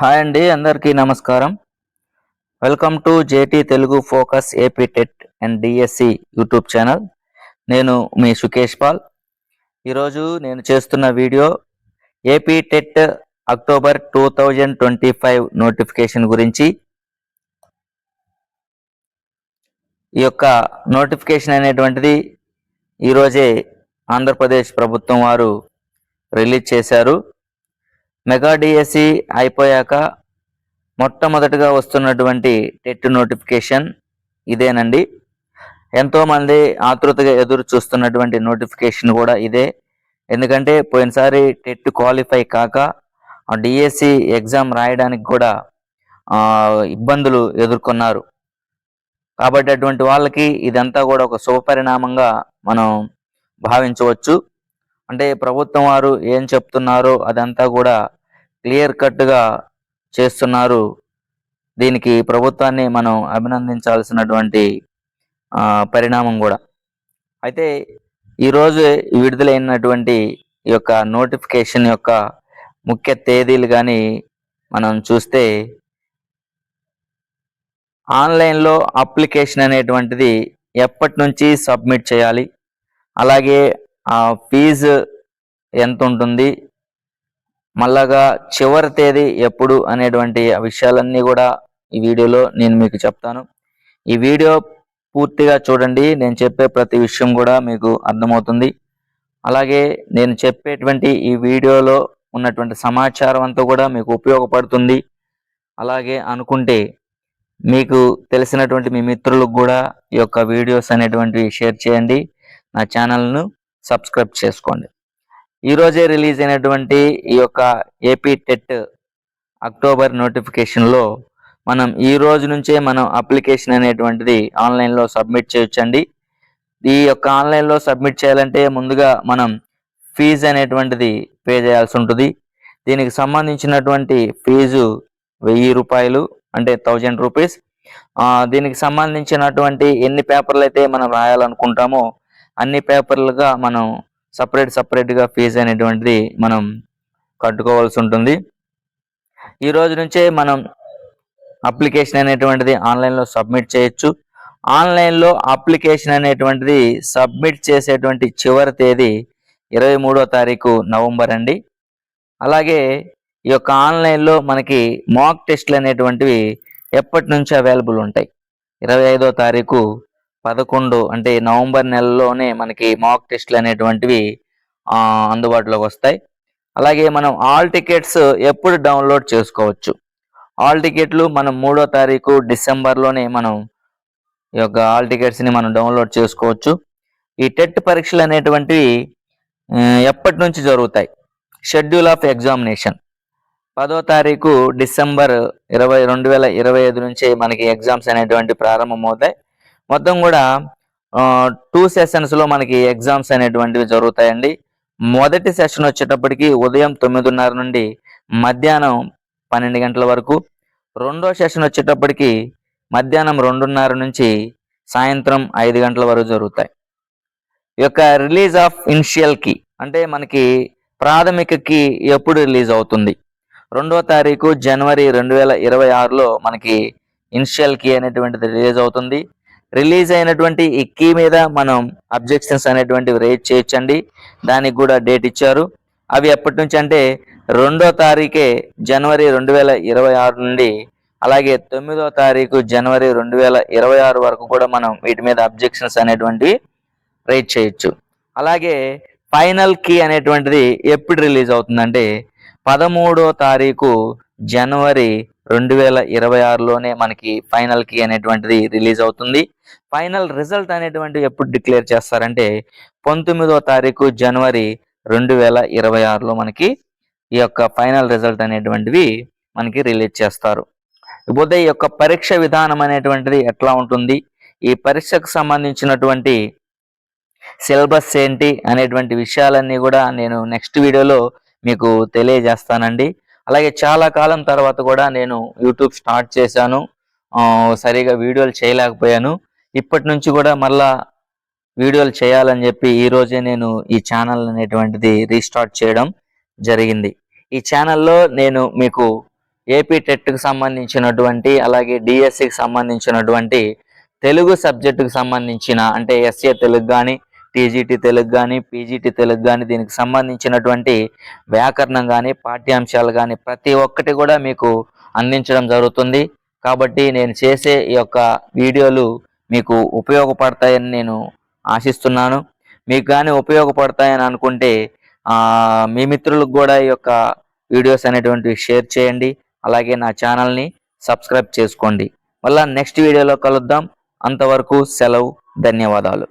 Hi అండి అందరికీ నమస్కారం. Welcome to JT Telugu focus AP TET and DSC YouTube channel. నేను మీ సుకేష్ పాల్. ఈరోజు నేను చేస్తున్న video AP TET October two thousand twenty five notification గురించి. ఈ యొక్క నోటిఫికేషన్ అనేటువంటిది ఈరోజే ఆంధ్రప్రదేశ్ ప్రభుత్వం వారు రిలీజ్ చేశారు. మెగా డిఎస్సి అయిపోయాక మొట్టమొదటిగా వస్తున్నటువంటి టెట్ నోటిఫికేషన్ ఇదేనండి. ఎంతోమంది ఆతృతగా ఎదురు చూస్తున్నటువంటి నోటిఫికేషన్ కూడా ఇదే. ఎందుకంటే పోయినసారి టెట్ క్వాలిఫై కాక డిఎస్సి ఎగ్జామ్ రాయడానికి కూడా ఇబ్బందులు ఎదుర్కొన్నారు. కాబట్టి అటువంటి వాళ్ళకి ఇదంతా కూడా ఒక శుభపరిణామంగా మనం భావించవచ్చు. అంటే ప్రభుత్వం వారు ఏం చెప్తున్నారో అదంతా కూడా క్లియర్ కట్గా చేస్తున్నారు. దీనికి ప్రభుత్వాన్ని మనం అభినందించాల్సినటువంటి పరిణామం కూడా. అయితే ఈరోజు విడుదలైనటువంటి ఈ యొక్క నోటిఫికేషన్ యొక్క ముఖ్య తేదీలు కానీ మనం చూస్తే ఆన్లైన్లో అప్లికేషన్ అనేటువంటిది ఎప్పటి నుంచి సబ్మిట్ చేయాలి? అలాగే ఆ ఫీజు ఎంత ఉంటుంది మళ్ళాగా చివరి తేదీ ఎప్పుడు అనేటువంటి విషయాలన్నీ కూడా ఈ వీడియోలో నేను మీకు చెప్తాను. ఈ వీడియో పూర్తిగా చూడండి. నేను చెప్పే ప్రతి విషయం కూడా మీకు అర్థమవుతుంది. అలాగే నేను చెప్పేటువంటి ఈ వీడియోలో ఉన్నటువంటి సమాచారం అంతా కూడా మీకు ఉపయోగపడుతుంది. అలాగే అనుకుంటే మీకు తెలిసినటువంటి మీ మిత్రులకు కూడా ఈ యొక్క వీడియోస్ అనేటువంటివి షేర్ చేయండి. నా ఛానల్ను సబ్స్క్రైబ్ చేసుకోండి. ఈ రోజే రిలీజ్ అయినటువంటి ఈ యొక్క ఏపీ టెట్ అక్టోబర్ నోటిఫికేషన్లో మనం ఈ రోజు నుంచే మనం అప్లికేషన్ అనేటువంటిది ఆన్లైన్లో సబ్మిట్ చేయొచ్చండి. ఈ యొక్క ఆన్లైన్లో సబ్మిట్ చేయాలంటే ముందుగా మనం ఫీజు అనేటువంటిది పే చేయాల్సి ఉంటుంది. దీనికి సంబంధించినటువంటి ఫీజు వెయ్యి రూపాయలు అంటే థౌజండ్ రూపీస్ దీనికి సంబంధించినటువంటి ఎన్ని పేపర్లు అయితే మనం రాయాలనుకుంటామో అన్ని పేపర్లుగా మనం సపరేట్ సపరేట్గా ఫీజు అనేటువంటిది మనం కట్టుకోవాల్సి ఉంటుంది. ఈ రోజు నుంచే మనం అప్లికేషన్ అనేటువంటిది ఆన్లైన్లో సబ్మిట్ చేయొచ్చు. ఆన్లైన్లో అప్లికేషన్ అనేటువంటిది సబ్మిట్ చేసేటువంటి చివరి తేదీ ఇరవై మూడో తారీఖు నవంబర్ అండి. అలాగే ఈ యొక్క ఆన్లైన్లో మనకి మాక్ టెస్ట్లు అనేటువంటివి ఎప్పటి నుంచి అవైలబుల్ ఉంటాయి? ఇరవై ఐదో తారీఖు పదకొండు అంటే నవంబర్ నెలలోనే మనకి మాక్ టెస్ట్లు అనేటువంటివి అందుబాటులోకి వస్తాయి. అలాగే మనం ఆల్ టికెట్స్ ఎప్పుడు డౌన్లోడ్ చేసుకోవచ్చు. ఆల్ టికెట్లు మనం మూడో తారీఖు డిసెంబర్లోనే మనం ఈ యొక్క ఆల్ టికెట్స్ని మనం డౌన్లోడ్ చేసుకోవచ్చు. ఈ టెట్ పరీక్షలు అనేటువంటివి ఎప్పటి నుంచి జరుగుతాయి? షెడ్యూల్ ఆఫ్ ఎగ్జామినేషన్ పదో తారీఖు డిసెంబర్ ఇరవై రెండు వేల ఇరవై ఐదు నుంచి మనకి ఎగ్జామ్స్ అనేటువంటి ప్రారంభమవుతాయి. మొత్తం కూడా టూ సెషన్స్లో మనకి ఎగ్జామ్స్ అనేటువంటివి జరుగుతాయండి. మొదటి సెషన్ వచ్చేటప్పటికి ఉదయం తొమ్మిదిన్నర నుండి మధ్యాహ్నం పన్నెండు గంటల వరకు. రెండో సెషన్ వచ్చేటప్పటికి మధ్యాహ్నం రెండున్నర నుంచి సాయంత్రం ఐదు గంటల వరకు జరుగుతాయి. ఈ యొక్క రిలీజ్ ఆఫ్ ఇనిషియల్ కీ అంటే మనకి ప్రాథమిక కీ ఎప్పుడు రిలీజ్ అవుతుంది? రెండో తారీఖు జనవరి రెండు వేల ఇరవై ఆరులో మనకి ఇనిషియల్ కీ అనేటువంటిది రిలీజ్ అవుతుంది. రిలీజ్ అయినటువంటి ఈ కీ మీద మనం అబ్జెక్షన్స్ అనేటువంటివి రేట్ చేయొచ్చండి. దానికి కూడా డేట్ ఇచ్చారు. అవి ఎప్పటి నుంచి అంటే రెండో తారీఖే జనవరి రెండు వేల ఇరవై ఆరు నుండి అలాగే తొమ్మిదో తారీఖు జనవరి రెండు వేల ఇరవై ఆరు వరకు కూడా మనం వీటి మీద అబ్జెక్షన్స్ అనేటువంటివి రేట్ చేయొచ్చు. అలాగే ఫైనల్ కీ అనేటువంటిది ఎప్పుడు రిలీజ్ అవుతుందంటే పదమూడో తారీఖు జనవరి రెండు వేల ఇరవై ఆరులోనే మనకి ఫైనల్కి అనేటువంటిది రిలీజ్ అవుతుంది. ఫైనల్ రిజల్ట్ అనేటువంటి ఎప్పుడు డిక్లేర్ చేస్తారంటే పంతొమ్మిదో తారీఖు జనవరి రెండు వేల ఇరవై ఆరులో మనకి ఈ యొక్క ఫైనల్ రిజల్ట్ అనేటువంటివి మనకి రిలీజ్ చేస్తారు. ఇకపోతే ఈ యొక్క పరీక్ష విధానం అనేటువంటిది ఎట్లా ఉంటుంది? ఈ పరీక్షకు సంబంధించినటువంటి సిలబస్ ఏంటి? అనేటువంటి విషయాలన్నీ కూడా నేను నెక్స్ట్ వీడియోలో మీకు తెలియజేస్తానండి. అలాగే చాలా కాలం తర్వాత కూడా నేను యూట్యూబ్ స్టార్ట్ చేశాను. సరిగా వీడియోలు చేయలేకపోయాను. ఇప్పటి నుంచి కూడా మళ్ళా వీడియోలు చేయాలని చెప్పి ఈ రోజే నేను ఈ ఛానల్ అనేటువంటిది రీస్టార్ట్ చేయడం జరిగింది. ఈ ఛానల్లో నేను మీకు ఏపీ టెట్కు సంబంధించినటువంటి అలాగే డిఎస్సికి సంబంధించినటువంటి తెలుగు సబ్జెక్టుకు సంబంధించిన అంటే ఎస్ఏ తెలుగు కానీ టీజీటీ తెలుగు కానీ పీజీటీ తెలుగు కానీ దీనికి సంబంధించినటువంటి వ్యాకరణం కానీ పాఠ్యాంశాలు కానీ ప్రతి ఒక్కటి కూడా మీకు అందించడం జరుగుతుంది. కాబట్టి నేను చేసే ఈ యొక్క వీడియోలు మీకు ఉపయోగపడతాయని నేను ఆశిస్తున్నాను. మీకు కానీ ఉపయోగపడతాయని అనుకుంటే మీ మిత్రులకు కూడా ఈ యొక్క వీడియోస్ అనేటువంటివి షేర్ చేయండి. అలాగే నా ఛానల్ని సబ్స్క్రైబ్ చేసుకోండి. మళ్ళీ నెక్స్ట్ వీడియోలో కలుద్దాం. అంతవరకు సెలవు ధన్యవాదాలు.